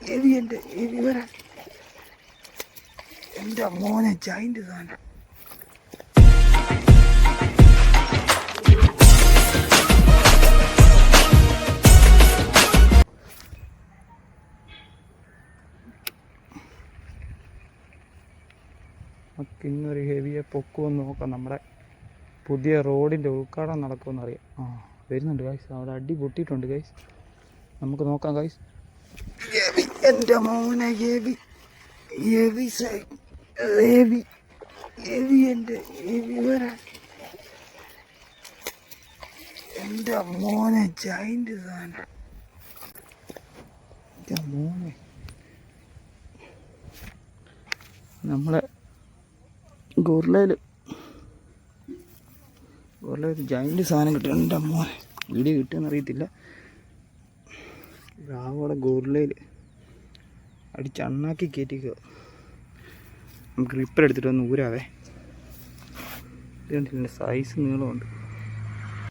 എവി എന്റെ എലി വരാൻ എന്റെ മോനെ ജൈന്റ് സാധനം. ഇന്നൊരു ഹെവിയെ പൊക്കുമെന്ന് നോക്കാം. നമ്മുടെ പുതിയ റോഡിന്റെ ഉദ്ഘാടനം നടക്കുമെന്ന് അറിയാം ആ വരുന്നുണ്ട് ഗൈസ് അവിടെ അടി പൊട്ടിയിട്ടുണ്ട് ഗൈസ് നമുക്ക് നോക്കാം ഗൈസ് എന്റെ മോനെ എവി എവി സൈ- എവി എവി എന്റെ എവി വരാൻ എന്റെ മോനെ ജൈന്റ് സാധനം. എന്റെ മോനെ. നമ്മളെ ഗുർലയിൽ ഗുർലയിൽ ജൈന്റ് സാധനം കിട്ടും. എന്റെ മോനെ വീഡിയോ കിട്ടുമെന്ന് അറിയത്തില്ല. രാവോടെ ഗുർലയിൽ അടിച്ച് അണ്ണാക്കി കയറ്റിക്കുക നമുക്ക് റിപ്പർ എടുത്തിട്ട് ഒന്ന് ഊരാവേ. ഇത് സൈസ് നീളമുണ്ട്.